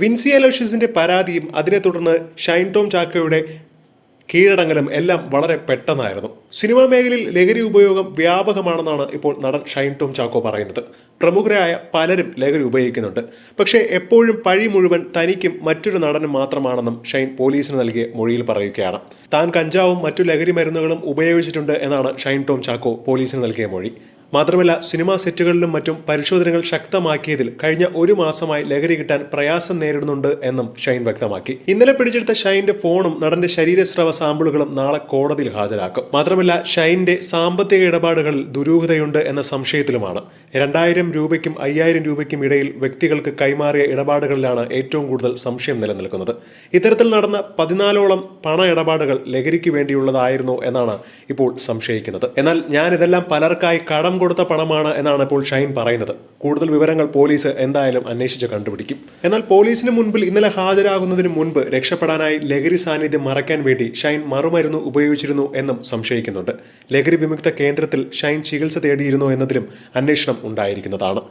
വിൻസി അലോഷ്യസിന്റെ പരാതിയും അതിനെ തുടർന്ന് ഷൈൻ ടോം ചാക്കോയുടെ കീഴടങ്ങലും എല്ലാം വളരെ പെട്ടെന്നായിരുന്നു. സിനിമാ മേഖലയിൽ ലഹരി ഉപയോഗം വ്യാപകമാണെന്നാണ് ഇപ്പോൾ നടൻ ഷൈൻ ടോം ചാക്കോ പറയുന്നത്. പ്രമുഖരായ പലരും ലഹരി ഉപയോഗിക്കുന്നുണ്ട്. പക്ഷേ എപ്പോഴും പഴി മുഴുവൻ തനിക്കും മറ്റൊരു നടനും മാത്രമാണെന്നും ഷൈൻ പോലീസിന് നൽകിയ മൊഴിയിൽ പറയുകയാണ്. താൻ കഞ്ചാവും മറ്റു ലഹരി മരുന്നുകളും ഉപയോഗിച്ചിട്ടുണ്ട് എന്നാണ് ഷൈൻ ടോം ചാക്കോ പോലീസിന് നൽകിയ മൊഴി. മാത്രമല്ല സിനിമാ സെറ്റുകളിലും മറ്റും പരിശോധനകൾ ശക്തമാക്കിയതിൽ കഴിഞ്ഞ ഒരു മാസമായി ലഹരി കിട്ടാൻ പ്രയാസം നേരിടുന്നുണ്ട് എന്നും ഷൈൻ വ്യക്തമാക്കി. ഇന്നലെ പിടിച്ചെടുത്ത ഷൈന്റെ ഫോണും നടന്റെ ശരീരസ്രവ സാമ്പിളുകളും നാളെ കോടതിയിൽ ഹാജരാക്കും. മാത്രമല്ല ഷൈന്റെ സാമ്പത്തിക ഇടപാടുകളിൽ ദുരൂഹതയുണ്ട് എന്ന സംശയത്തിലുമാണ്. രണ്ടായിരം രൂപയ്ക്കും അയ്യായിരം രൂപയ്ക്കും ഇടയിൽ വ്യക്തികൾക്ക് കൈമാറിയ ഇടപാടുകളിലാണ് ഏറ്റവും കൂടുതൽ സംശയം നിലനിൽക്കുന്നത്. ഇത്തരത്തിൽ നടന്ന പതിനാലോളം പണ ഇടപാടുകൾ ലഹരിക്ക് വേണ്ടിയുള്ളതായിരുന്നു എന്നാണ് ഇപ്പോൾ സംശയിക്കുന്നത്. എന്നാൽ ഞാൻ ഇതെല്ലാം പലർക്കായി കടം കൊടുത്ത പണമാണ് എന്നാണ് ഇപ്പോൾ ഷൈൻ പറയുന്നത്. കൂടുതൽ വിവരങ്ങൾ പോലീസ് എന്തായാലും അന്വേഷിച്ച് കണ്ടുപിടിക്കും. എന്നാൽ പോലീസിന് മുൻപിൽ ഇന്നലെ ഹാജരാകുന്നതിന് മുൻപ് രക്ഷപ്പെടാനായി ലഹരി സാന്നിധ്യം മറയ്ക്കാൻ വേണ്ടി ഷൈൻ മറുമരുന്ന് ഉപയോഗിച്ചിരുന്നു എന്നും സംശയിക്കുന്നുണ്ട്. ലഹരി വിമുക്ത കേന്ദ്രത്തിൽ ഷൈൻ ചികിത്സ തേടിയിരുന്നു എന്നതിലും അന്വേഷണം ഉണ്ടായിരിക്കുന്നതാണ്.